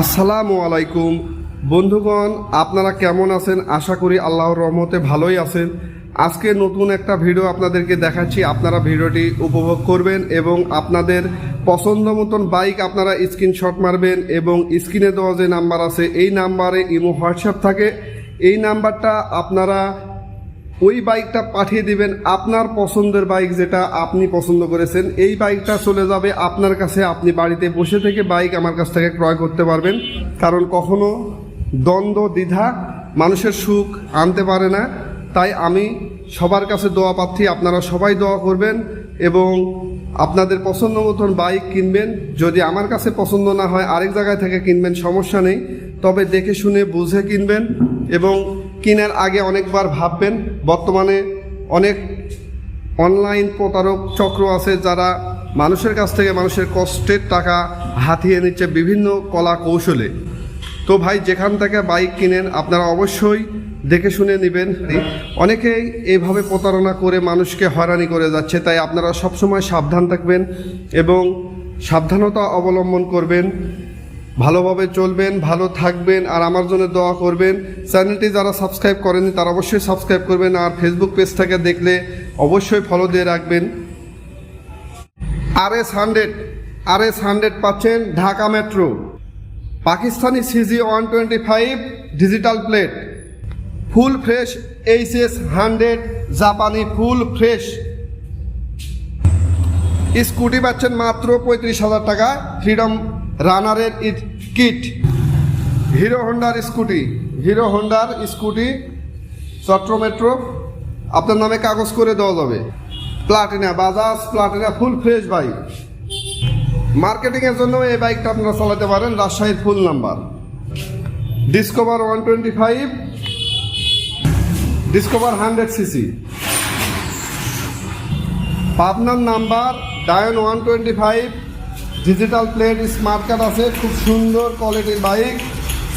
আসসালামু আলাইকুম। বন্ধুগণ, আপনারা কেমন আছেন? আশা করি আল্লাহর রহমতে ভালোই আছেন। আজকে নতুন একটা ভিডিও আপনাদেরকে দেখাচ্ছি। আপনারা ভিডিওটি উপভোগ করবেন এবং আপনাদের পছন্দ মতন বাইক আপনারা স্ক্রিনশট মারবেন এবং স্ক্রিনে দেওয়া যে নাম্বার আছে, এই নাম্বারে ইমো, হোয়াটসঅ্যাপ থাকে। এই নাম্বারটা আপনারা ওই বাইকটা পাঠিয়ে দিবেন আপনার পছন্দের বাইক যেটা আপনি পছন্দ করেছেন। এই বাইকটা চলে যাবে আপনার কাছে। আপনি বাড়িতে বসে থেকে বাইক আমার কাছ থেকে ক্রয় করতে পারবেন। কারণ কখনো দ্বন্দ্ব, দ্বিধা মানুষের সুখ আনতে পারে না। তাই আমি সবার কাছে দোয়া পাচ্ছি, আপনারা সবাই দোয়া করবেন এবং আপনাদের পছন্দ মতন বাইক কিনবেন। যদি আমার কাছে পছন্দ না হয়, আরেক জায়গায় থেকে কিনবেন, সমস্যা নেই। তবে দেখে শুনে, বুঝে কিনবেন এবং কেনার আগে অনেকবার ভাববেন, বর্তমানে অনেক অনলাইন প্রতারক চক্র আছে যারা মানুষের কাছ থেকে মানুষের কষ্টের টাকা হাতিয়ে নিচ্ছে বিভিন্ন কলা কৌশলে। তো ভাই, যেখান থেকে বাইক কিনেন, আপনারা অবশ্যই দেখে শুনে নেবেন। অনেকেই এইভাবে প্রতারণা করে মানুষকে হয়রানি করে যাচ্ছে, তাই আপনারা সবসময় সাবধান থাকবেন এবং সাবধানতা অবলম্বন করবেন। ভালোভাবে চলবেন, ভালো থাকবেন আর আমার জন্য দোয়া করবেন। চ্যানেলটি যারা সাবস্ক্রাইব করেনি তারা অবশ্যই সাবস্ক্রাইব করবেন আর ফেসবুক পেজটাকে দেখলে অবশ্যই ফলো দিয়ে রাখবেন। R S hundred R S hundred পাচ্ছেন Dhaka metro Pakistani CG one twenty five digital plate full fresh H S hundred জাপানি ফুল ফ্রেশ স্কুটি পাচ্ছেন মাত্র পঁয়ত্রিশ হাজার টাকা ফ্রিডম রানারের ইট কিট। হিরো হোন্ডার স্কুটি। হিরো হোন্ডার স্কুটি, চট্র মেট্রো। আপনার নামে কাগজ করে দেওয়া যাবে। Platina, Bajaj Platina, full fresh bike. মার্কেটিংয়ের জন্য এই বাইকটা আপনারা চালাতে পারেন। রাজশাহীর full number. Discover one twenty five. Discover hundred CC. পাবনার number ডায়ন one twenty five. Digital plate smart card আছে, খুব সুন্দর কোয়ালিটির বাইক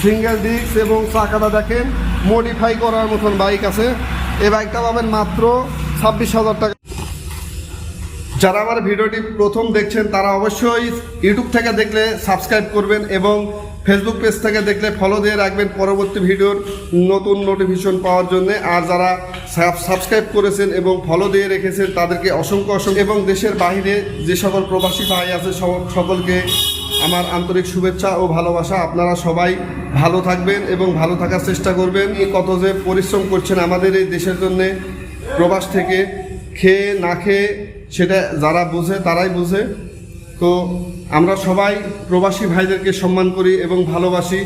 সিঙ্গেল ডিস্ক এবং চাকাটা দেখেন মডিফাই করার মতন বাইক আছে। এই বাইকটা পাবেন মাত্র ছাব্বিশ হাজার টাকা। যারা আমার ভিডিওটি প্রথম দেখছেন, তারা অবশ্যই ইউটিউব থেকে দেখলে সাবস্ক্রাইব করবেন এবং ফেসবুক পেজ থেকে দেখলে ফলো দিয়ে রাখবেন পরবর্তী ভিডিওর নতুন নোটিফিকেশন পাওয়ার জন্য। আর যারা সাবস্ক্রাইব করেছেন এবং ফলো দিয়ে রেখেছেন, তাদেরকে অসংখ্য অসংখ্য এবং দেশের বাইরে যে সকল প্রবাসী ভাই আছে সকলকে আমার আন্তরিক শুভেচ্ছা ও ভালোবাসা। আপনারা সবাই ভালো থাকবেন এবং ভালো থাকার চেষ্টা করবেন। কত যে পরিশ্রম করছেন আমাদের এই দেশের জন্যে প্রবাস থেকে, খেয়ে না খেয়ে, সেটা যারা বোঝে, তারাই বুঝে। তো আমরা সবাই প্রবাসী ভাইদেরকে সম্মান করি এবং ভালোবাসি।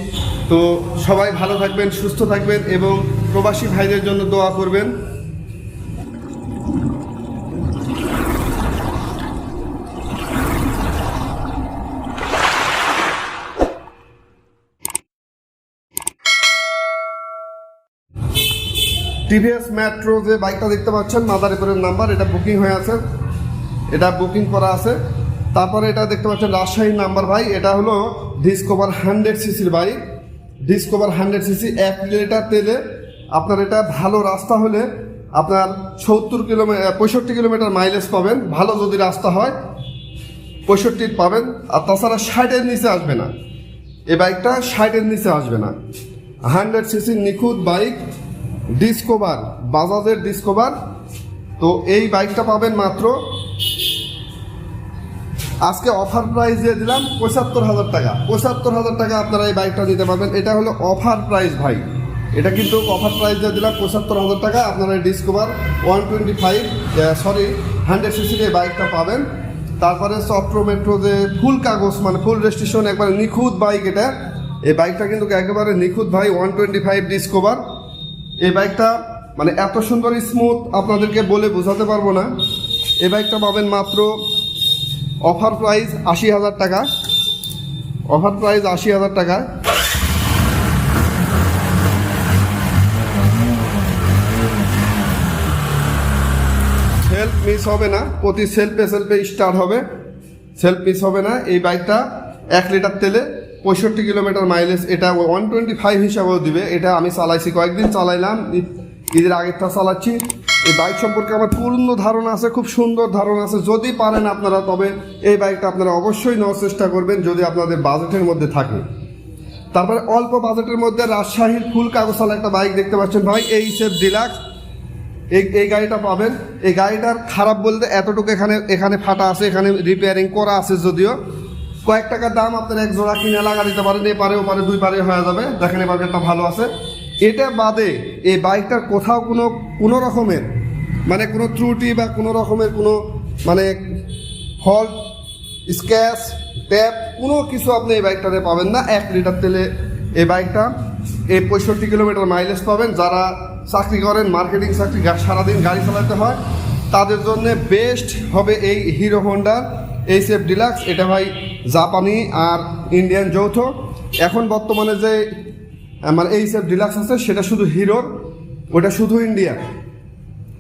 তো সবাই ভালো থাকবেন, সুস্থ থাকবেন এবং প্রবাসী ভাইদের জন্য দোয়া করবেন। টিভিএস মেট্রো যে বাইকটা দেখতে পাচ্ছেন, মাদারীপুরের নাম্বার, এটা বুকিং হয়ে আছে। এটা বুকিং করা আছে। তারপরে এটা দেখতে পাচ্ছেন রাজশাহীর নাম্বার ভাই, এটা হলো ডিসকভার হান্ড্রেড সিসির বাইক ডিসকভার হান্ড্রেড সিসি এক লিটার তেলে আপনার এটা ভালো রাস্তা হলে আপনার সত্তর কিলোমিটার পঁয়ষট্টি কিলোমিটার মাইলেজ পাবেন। ভালো যদি রাস্তা হয়, পঁয়ষট্টি পাবেন। আর তাছাড়া ষাটের নিচে আসবে না। এই বাইকটা ষাটের নিচে আসবে না। হান্ড্রেড সিসি নিখুঁত বাইক ডিসকোভার বাজাজের ডিসকোভার তো এই বাইকটা পাবেন মাত্র আজকে অফার প্রাইস দিয়ে দিলাম পঁচাত্তর হাজার টাকা। পঁচাত্তর হাজার টাকা আপনারা এই বাইকটা নিতে পারবেন। এটা হলো অফার প্রাইস ভাই। এটা কিন্তু অফার প্রাইস দিয়ে দিলাম পঁচাত্তর হাজার টাকা। আপনারা Discover one twenty five sorry hundred সিসির এই বাইকটা পাবেন। তারপরে চট্র মেট্রো যে ফুল কাগজ মানে ফুল রেজিস্ট্রেশন একবারে নিখুঁত বাইক এটা। এই বাইকটা কিন্তু একেবারে নিখুঁত ভাই, ওয়ান টোয়েন্টি ফাইভ ডিসকভার এই বাইকটা মানে এত সুন্দর স্মুথ আপনাদেরকে বলে বোঝাতে পারব না। এই বাইকটা পাবেন মাত্র অফার প্রাইস আশি হাজার টাকা। অফার প্রাইস আশি হাজার টাকা। সেলফ মিস হবে না, প্রতি সেলফে সেলফে স্টার্ট হবে। সেলফ মিস হবে না, এই বাইকটা এক লিটার তেলে পঁয়ষট্টি কিলোমিটার মাইলেজ এটা ওয়ান টোয়েন্টি ফাইভ হিসাবেও দিবে। এটা আমি চালাইছি, কয়েকদিন চালাইলাম, ঈদ- ঈদের আগেরটা চালাচ্ছি। এই বাইক সম্পর্কে আমার পূর্ণ ধারণা আছে, খুব সুন্দর ধারণা আছে। যদি পারেন আপনারা, তবে এই বাইকটা আপনারা অবশ্যই নেওয়ার চেষ্টা করবেন যদি আপনাদের বাজেটের মধ্যে থাকে। তারপরে অল্প বাজেটের মধ্যে রাজশাহীর ফুল কাগজওয়ালা একটা বাইক দেখতে পাচ্ছেন ভাই এই সেফ ডিলাক্স এই এই গাড়িটা পাবেন। এই গাড়িটার খারাপ বলতে এতটুকু এখানে এখানে ফাটা আছে, এখানে রিপেয়ারিং করা আছে যদিও। কয়েক টাকার দাম আপনার এক জোড়া কিনে লাগা দিতে পারেন, এ পারে, ও পারে, দুই পারে হয়ে যাবে। দেখেন এবার একটা ভালো আছে। এটা বাদে এই বাইকটার কোথাও কোনো কোনো রকমের মানে কোনো ত্রুটি বা কোনো রকমের কোনো মানে ফল্ট স্ক্যাচ ট্যাপ কোনো কিছু আপনি এই বাইকটাতে পাবেন না। এক লিটার তেলে এই বাইকটা এই পঁয়ষট্টি কিলোমিটার মাইলেজ পাবেন। যারা চাকরি করেন মার্কেটিং চাকরি সারাদিন গাড়ি চালাতে হয়, তাদের জন্য বেস্ট হবে এই হিরো হোন্ডার এই সেফ ডিলাক্স এটা ভাই জাপানি আর ইন্ডিয়ান যৌথ। এখন বর্তমানে যে মানে এই সেফ ডিলাক্স আছে, সেটা শুধু হিরোর ওটা শুধু ইন্ডিয়ান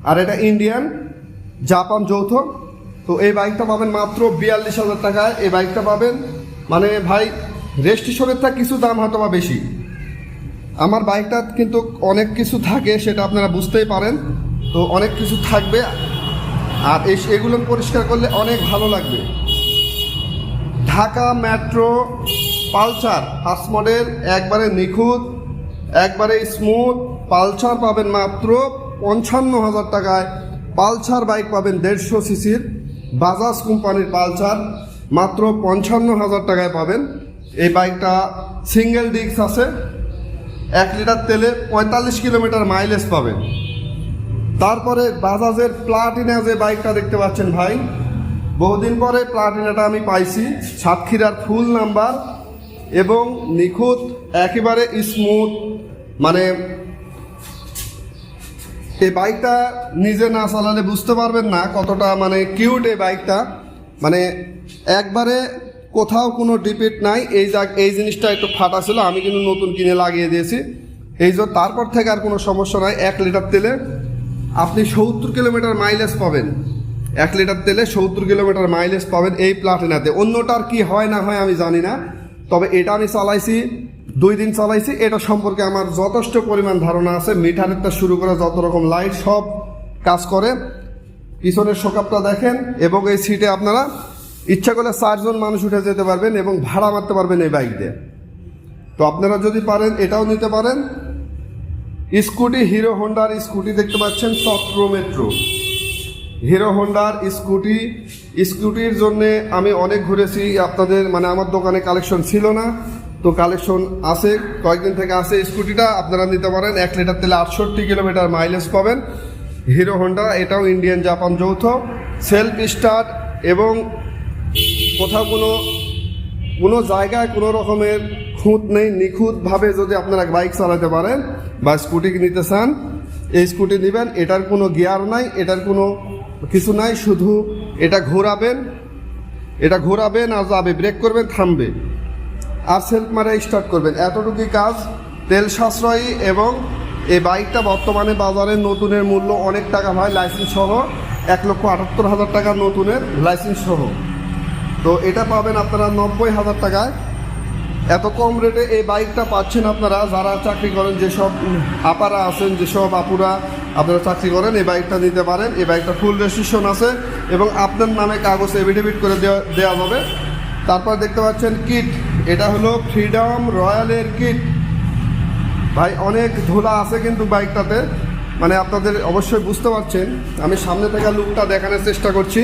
আর এটা ইন্ডিয়ান জাপান যৌথ। তো এই বাইকটা পাবেন মাত্র বিয়াল্লিশ হাজার টাকায়। এই বাইকটা পাবেন মানে ভাই, রেজিস্ট্রেশনের থেকে কিছু দাম হয়তো বা বেশি। আমার বাইকটা কিন্তু অনেক কিছু থাকে, সেটা আপনারা বুঝতেই পারেন। তো অনেক কিছু থাকবে, আর এই এগুলো পরিষ্কার করলে অনেক ভালো লাগবে। Dhaka metro, Pulsar, first model, একবারে নিখুঁত, একবারে স্মুথ পালসার পাবেন মাত্র পঞ্চান্ন হাজার টাকায় পালসার বাইক পাবেন দেড়শো সিসির বাজাজ কোম্পানির পালসার। মাত্র পঞ্চান্ন হাজার টাকায় পাবেন। এই বাইকটা সিঙ্গেল ডিস্ক আছে। এক লিটার তেলে পঁয়তাল্লিশ কিলোমিটার মাইলেজ পাবেন। তারপরে বাজাজের প্লাটিনা যে বাইকটা দেখতে পাচ্ছেন ভাই, বহুদিন পরে প্লাটিনাটা আমি পাইছি। সাতক্ষীরার ফুল নাম্বার এবং নিখুঁত, একেবারে স্মুথ মানে এই বাইকটা নিজে না চালালে বুঝতে পারবেন না কতটা মানে কিউট এই বাইকটা। মানে একবারে কোথাও কোনো ডিপিট নাই। এই যা, এই জিনিসটা একটু ফাটা ছিল, আমি কিন্তু নতুন কিনে লাগিয়ে দিয়েছি। এই জন্য তারপর থেকে আর কোনো সমস্যা নাই, এক লিটার তেলে আপনি সত্তর কিলোমিটার মাইলেজ পাবেন। এক লিটার তেলে সত্তর কিলোমিটার মাইলেজ পাবেন এই প্লাটিনাতে অন্যটার কি হয় না হয় আমি জানি না। তবে এটা আমি চালাইছি দুই দিন চালাইছি, এটা সম্পর্কে আমার যথেষ্ট পরিমাণ ধারণা আছে। মিটারের তা শুরু করে যত রকম লাইট সব কাজ করে। পিছনের শোকাপটা দেখেন, এবং এই সিটে আপনারা ইচ্ছা করলে চারজন মানুষ উঠে যেতে পারবেন এবং ভাড়া মারতে পারবেন এই বাইক দিয়ে তো আপনারা যদি পারেন, এটাও নিতে পারেন। স্কুটি, হিরো হোন্ডার স্কুটি দেখতে পাচ্ছেন চক্র মেট্রো হিরো হোন্ডার স্কুটি, স্কুটির জন্যে আমি অনেক ঘুরেছি, আপনাদের মানে আমার দোকানে কালেকশন ছিল না। তো কালেকশন আছে, কয়েকদিন থেকে আছে স্কুটিটা আপনারা নিতে পারেন, এক লিটার তেলে আটষট্টি কিলোমিটার মাইলেজ পাবেন। হিরো হোন্ডা এটাও ইন্ডিয়ান জাপান যৌথ। সেলফ স্টার্ট এবং কোথাও কোনো কোনো জায়গায় কোনো রকমের খুঁত নেই, নিখুঁতভাবে যদি আপনারা বাইক চালাতে পারেন বা স্কুটি নিতে চান, এই স্কুটি নেবেন। এটার কোনো গিয়ার নাই, এটার কোনো কিছু নাই, শুধু এটা ঘোরাবেন এটা ঘোরাবেন আর যাবে ব্রেক করবেন, থামবে। আর সেলফ মারে স্টার্ট করবেন। এতটুকুই কাজ, তেল সাশ্রয়ী এবং এই বাইকটা বর্তমানে বাজারে নতুনের মূল্য অনেক টাকা হয় লাইসেন্স সহ এক লক্ষ আটাত্তর হাজার টাকা নতুনের লাইসেন্স সহ। তো এটা পাবেন আপনারা নব্বই হাজার টাকায়। এত কম রেটে এই বাইকটা পাচ্ছেন আপনারা, যারা চাকরি করেন, যেসব আপারা আছেন, যেসব আপুরা আপনারা চাকরি করেন, এই বাইকটা নিতে পারেন। এই বাইকটা ফুল রেজিস্ট্রেশন আছে এবং আপনার নামে কাগজ এভিডেভিট করে দেওয়া দেওয়া হবে তারপর দেখতে পাচ্ছেন কিট এটা হলো ফ্রিডম রয়্যালের কিট ভাই, অনেক ধুলা আছে কিন্তু বাইকটাতে। মানে আপনাদের অবশ্যই বুঝতে পারছেন। আমি সামনে থেকে লুকটা দেখানোর চেষ্টা করছি।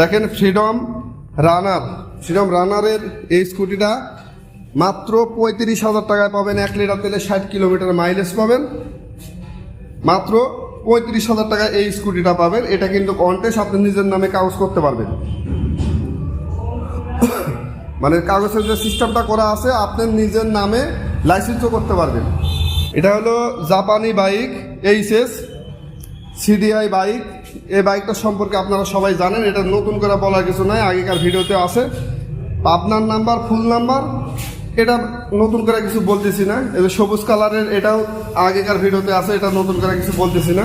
দেখেন ফ্রিডম রানার ফ্রিডম রানারের এই স্কুটিটা মাত্র পঁয়ত্রিশ হাজার টাকায় পাবেন। এক লিটার তেলে ষাট কিলোমিটার মাইলেজ পাবেন। মাত্র পঁয়ত্রিশ হাজার টাকায় এই স্কুটিটা পাবেন। এটা কিন্তু কন্টেস্ট আপনি নিজের নামে কাগজ করতে পারবেন। মানে কাগজের যে সিস্টেমটা করা আছে, আপনি নিজের নামে লাইসেন্সও করতে পারবেন। এটা হলো জাপানি বাইক এইচএস সিডিআই বাইক। এই বাইকটা সম্পর্কে আপনারা সবাই জানেন, এটা নতুন করে বলার কিছু নাই, আগেকার ভিডিওতে আছে। আপনার নাম্বার ফুল নাম্বার, এটা নতুন করে কিছু বলতেছি না। এই সবুজ কালারের, এটাও আগেকার ভিডিওতে আছে, এটা নতুন করে কিছু বলতেছি না।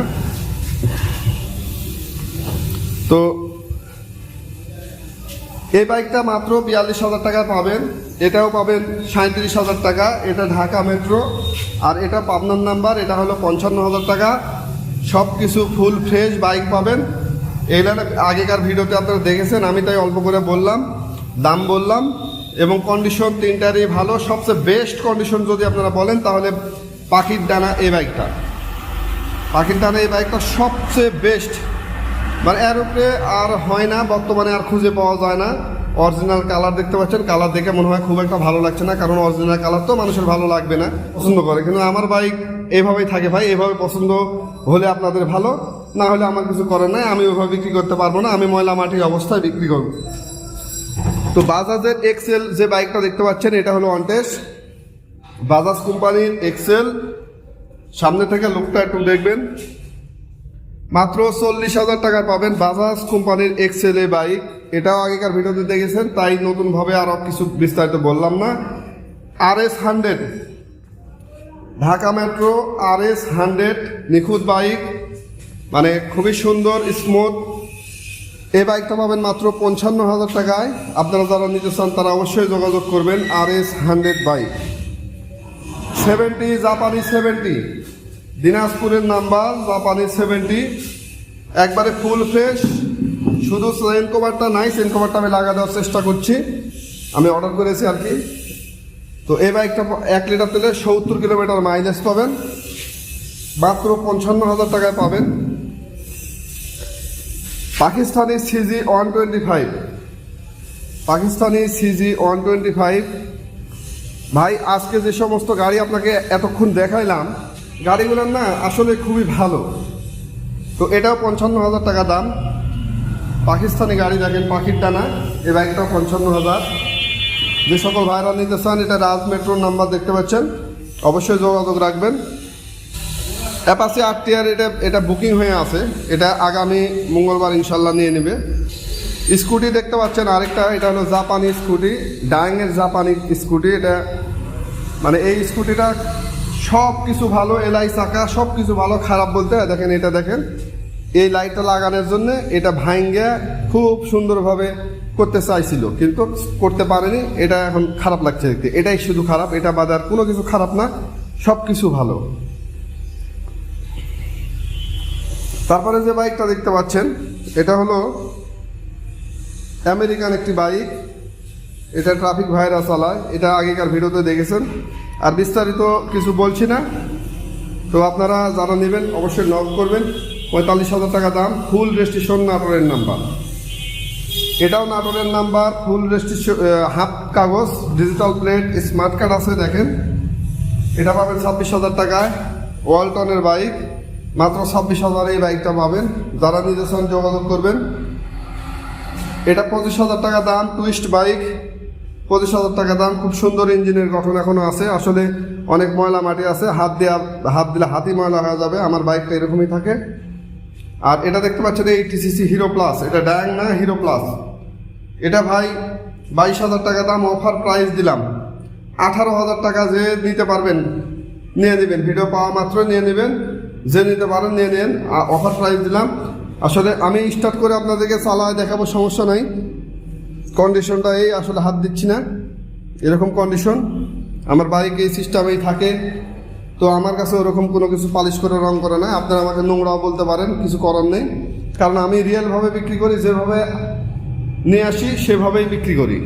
তো এই বাইকটা মাত্র বিয়াল্লিশ হাজার টাকা পাবেন। এটাও পাবেন সাঁত্রিশ হাজার টাকা। এটা ঢাকা মেট্রো। আর এটা পাবনার নাম্বার, এটা হলো পঞ্চান্ন হাজার টাকা। সব কিছু ফুল ফ্রেশ বাইক পাবেন। এইটার আগেকার ভিডিওতে আপনারা দেখেছেন, আমি তাই অল্প করে বললাম, দাম বললাম। এবং কন্ডিশন তিনটারই ভালো। সবচেয়ে বেস্ট কন্ডিশন যদি আপনারা বলেন, তাহলে পাখির ডানা এই বাইকটা। পাখির ডানা এই বাইকটা সবচেয়ে বেস্ট মানে এর উপরে আর হয় না, বর্তমানে আর খুঁজে পাওয়া যায় না। অরিজিনাল কালার দেখতে পাচ্ছেন কালার দেখে মনে হয় খুব একটা ভালো লাগছে না, কারণ অরিজিনাল কালার তো মানুষের ভালো লাগবে না, পছন্দ করে। কিন্তু আমার বাইক এইভাবেই থাকে ভাই এইভাবে পছন্দ হলে আপনাদের ভালো, না হলে আমার কিছু করার নাই, আমি ওইভাবে বিক্রি করতে পারব না, আমি ময়লা মাটির অবস্থায় বিক্রি করব। তো বাজাজের এক্সেল যে বাইকটা দেখতে পাচ্ছেন, এটা হলো অনটেস বাজাজ কোম্পানির এক্সেল সামনে থেকে লোকটা একটু দেখবেন। মাত্র চল্লিশ হাজার টাকায় পাবেন বাজাজ কোম্পানির এক্সেল বাইক। এটাও আগেকার ভিডিওতে দেখেছেন, তাই নতুনভাবে আরও কিছু বিস্তারিত বললাম না। R S hundred. Dhaka metro R S hundred, নিখুঁত বাইক মানে খুবই সুন্দর স্মুথ এই বাইকটা পাবেন মাত্র পঞ্চান্ন হাজার টাকায়। আপনারা যারা নিতে চান, তারা অবশ্যই যোগাযোগ করবেন R S hundred bike. Seventy, জাপানি সেভেন্টি। দিনাজপুরের নাম্বার, জাপানি সেভেন্টি একবারে ফুল ফ্রেশ শুধু চেন কভারটা নাই চেন কভারটা আমি লাগা দেওয়ার চেষ্টা করছি। আমি অর্ডার করেছি আর কি। তো এই বাইকটা এক লিটার তেলে সত্তর কিলোমিটার মাইলেজ পাবেন। মাত্র পঞ্চান্ন হাজার টাকায় পাবেন। Pakistani CG one twenty five Pakistani CG one twenty five ভাই, আজকে যে সমস্ত গাড়ি আপনাকে এতক্ষণ দেখাইলাম গাড়িগুলোর না আসলে খুবই ভালো। তো এটাও পঞ্চান্ন হাজার টাকা দাম। পাকিস্তানি গাড়ি দেখেন, পাখির টানা। এই বাইকটাও পঞ্চান্ন হাজার। যে সকল ভাইরা নিতে চান, এটা রাজ মেট্রোর নাম্বার দেখতে পাচ্ছেন। অবশ্যই যোগাযোগ রাখবেন। অ্যাপাসি আর টিয়ার এটা এটা বুকিং হয়ে আছে। এটা আগামী মঙ্গলবার ইনশাল্লাহ নিয়ে নেবে। স্কুটি দেখতে পাচ্ছেন আরেকটা, এটা হলো জাপানি স্কুটি ডাইংয়ের জাপানি স্কুটি। এটা মানে এই স্কুটিটা সব কিছু ভালো এলাই চাকা সব কিছু ভালো, খারাপ বলতে। দেখেন এটা দেখেন। এই লাইটটা লাগানোর জন্য এটা ভাঙ্গে খুব সুন্দরভাবে করতে চাইছিল, কিন্তু করতে পারেনি। এটা এখন খারাপ লাগছে দেখতে এটাই শুধু খারাপ, এটা বাদে আর কোনো কিছু খারাপ না সব কিছু ভালো। তারপরে যে বাইকটা দেখতে পাচ্ছেন, এটা হলো আমেরিকান একটি বাইক। এটা ট্রাফিক ভাইরা চালায়, এটা আগেকার ভিডিওতে দেখেছেন। আর বিস্তারিত কিছু বলছি না। তো আপনারা যারা নেবেন, অবশ্যই নক করবেন। পঁয়তাল্লিশ হাজার টাকা দাম ফুল রেজিস্ট্রেশন নাটোরের নাম্বার। এটাও নাটোরের নাম্বার ফুল রেজিস্ট্রেশন হাফ কাগজ ডিজিটাল প্লেট স্মার্ট কার্ড আছে, দেখেন। এটা পাবেন ছাব্বিশ হাজার টাকায়। ওয়ালটনের বাইক, মাত্র ছাব্বিশ হাজার এই বাইকটা পাবেন। যারা নিতে চান যোগাযোগ করবেন, এটা পঁচিশ হাজার টাকা দাম টুইস্ট বাইক পঁচিশ হাজার টাকা দাম। খুব সুন্দর ইঞ্জিনের গঠন এখনও আছে। আসলে অনেক ময়লা মাটি আছে। হাত দেওয়া হাত দিলে হাতি ময়লা হয়ে যাবে। আমার বাইকটা এরকমই থাকে। আর এটা দেখতে পাচ্ছেন এই টিসিসি হিরো প্লাস এটা ড্যাং না হিরো প্লাস এটা ভাই বাইশ হাজার টাকা দাম অফার প্রাইস দিলাম। আঠারো হাজার টাকা যে নিতে পারবেন, নিয়ে নেবেন। ভিডিও পাওয়া মাত্র নিয়ে নেবেন। যে নিতে পারেন, নিয়ে নেন। অফার প্রাইস দিলাম। আসলে আমি স্টার্ট করে আপনাদেরকে চালায় দেখাবো, সমস্যা নাই। কন্ডিশনটা এই আসলে হাত দিচ্ছি না। এরকম কন্ডিশন আমার বাইক এই সিস্টেমেই থাকে। তো আমার কাছে ওরকম কোনো কিছু পালিশ করে, রং করে না আপনারা আমাকে নোংরাও বলতে পারেন, কিছু করার নেই। কারণ আমি রিয়েলভাবে বিক্রি করি, যেভাবে নিয়ে আসি, সেভাবেই বিক্রি করি।